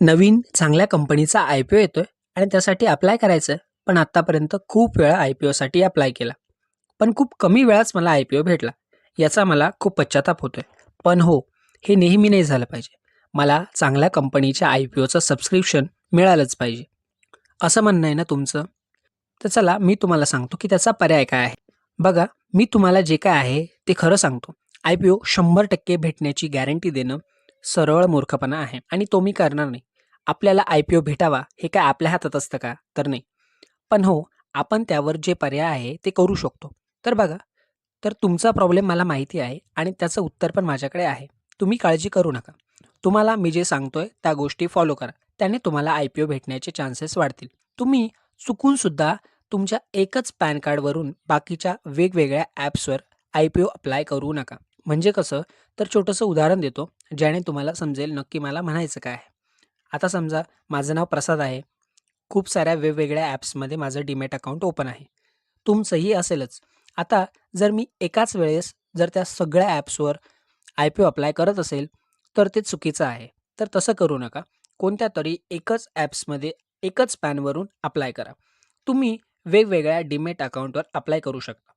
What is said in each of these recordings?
नवीन चांगल्या कंपनीचा I P ओ येतो आहे आणि त्यासाठी अप्लाय करायचं पण आत्तापर्यंत खूप वेळा आय पी ओसाठी अप्लाय केला. पण खूप कमी वेळाच मला आय पी ओ भेटला. याचा मला खूप पश्चाताप होतो आहे पण हो हे नेहमी नाही झालं पाहिजे. मला चांगल्या कंपनीच्या आय पी ओचं सबस्क्रिप्शन मिळालंच पाहिजे. असं म्हणणं आहे ना तुमचं? तर चला मी तुम्हाला सांगतो की त्याचा पर्याय काय आहे. बघा मी तुम्हाला जे काय आहे ते खरं सांगतो. आय पी ओ शंभर टक्के भेटण्याची गॅरंटी देणं सरळ मूर्खपणा आहे आणि तो मी करणार नाही. आपल्याला आय पी ओ भेटावा हे काय आपल्या हातात असतं का? तर नाही. पण हो आपण त्यावर जे पर्याय आहे ते करू शकतो. तर बघा तर तुमचा प्रॉब्लेम मला माहिती आहे आणि त्याचं उत्तर पण माझ्याकडे आहे. तुम्ही काळजी करू नका. तुम्हाला मी जे सांगतोय त्या गोष्टी फॉलो करा. त्याने तुम्हाला आय पी ओ भेटण्याचे चान्सेस वाढतील. तुम्ही चुकूनसुद्धा तुमच्या एकच पॅन कार्डवरून बाकीच्या वेगवेगळ्या ॲप्सवर आय पी ओ अप्लाय करू नका. म्हणजे कसं? तर छोटंसं उदाहरण देतो ज्याने तुम्हाला समजेल नक्की मला म्हणायचं काय आहे. आता समजा माझं नाव प्रसाद आहे. खूप साऱ्या वेगवेगळ्या ॲप्समध्ये माझं डीमॅट अकाउंट ओपन आहे. तुमचंही असेलच. आता जर मी एकाच वेळेस जर त्या सगळ्या ॲप्सवर आय पी ओ अप्लाय करत असेल तर ते चुकीचं आहे. तर तसं करू नका. कोणत्या तरी एकच ॲप्समध्ये एकच पॅनवरून अप्लाय करा. तुम्ही वेगवेगळ्या डीमेट अकाउंटवर अप्लाय करू शकता.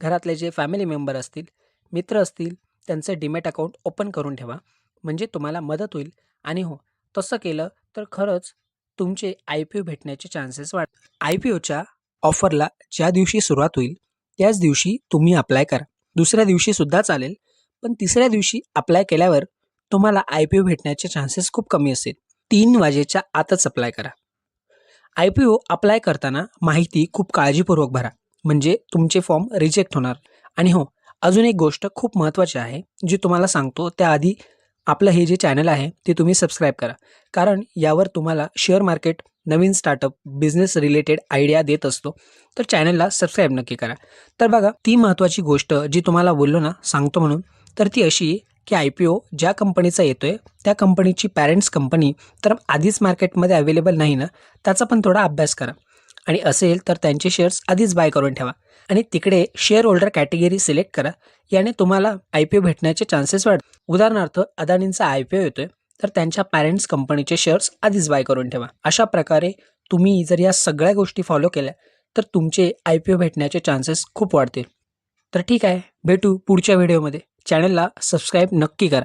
घरातले जे फॅमिली मेंबर असतील मित्र असतील त्यांचं डिमॅट अकाउंट ओपन करून ठेवा म्हणजे तुम्हाला मदत होईल. आणि हो तसं केलं तर खरंच तुमचे आय पी ओ भेटण्याचे चान्सेस वाढ आय पी ओच्या ऑफरला ज्या दिवशी सुरुवात होईल त्याच दिवशी तुम्ही अप्लाय करा. दुसऱ्या दिवशीसुद्धा चालेल पण तिसऱ्या दिवशी अप्लाय केल्यावर तुम्हाला आय पी ओ भेटण्याचे चान्सेस खूप कमी असेल. तीन वाजेच्या आतच अप्लाय करा. आय पी ओ अप्लाय करताना माहिती खूप काळजीपूर्वक भरा म्हणजे तुमचे फॉर्म रिजेक्ट होणार. आणि हो अजून एक गोष्ट खूप महत्त्वाची आहे जी तुम्हाला सांगतो त्याआधी आपलं हे जे चॅनल आहे ते तुम्ही सबस्क्राईब करा. कारण यावर तुम्हाला शेअर मार्केट नवीन स्टार्टअप बिझनेस रिलेटेड आयडिया देत असतो तर चॅनलला सबस्क्राईब नक्की करा. तर बघा ती महत्त्वाची गोष्ट जी तुम्हाला बोललो ना सांगतो म्हणून तर ती अशी की आय पी ओ ज्या कंपनीचा येतो आहे त्या कंपनीची पॅरेंट्स कंपनी तर आधीच मार्केटमध्ये अवेलेबल नाही ना त्याचा पण थोडा अभ्यास करा. आणि असेल तर त्यांचे शेअर्स आधीच बाय करून ठेवा. आणि तिकडे शेअर होल्डर कॅटेगरी सिलेक्ट करा. याने तुम्हाला आय पी ओ भेटण्याचे चान्सेस वाढ. उदाहरणार्थ अदानींचा आय पी ओ येतोय तर त्यांच्या पॅरेंट्स कंपनीचे शेअर्स आधीच बाय करून ठेवा. अशा प्रकारे तुम्ही जर या सगळ्या गोष्टी फॉलो केल्या तर तुमचे आय पी ओ भेटण्याचे चान्सेस खूप वाढतील. तर ठीक आहे भेटू पुढच्या व्हिडिओमध्ये चॅनलला सबस्क्राईब नक्की करा.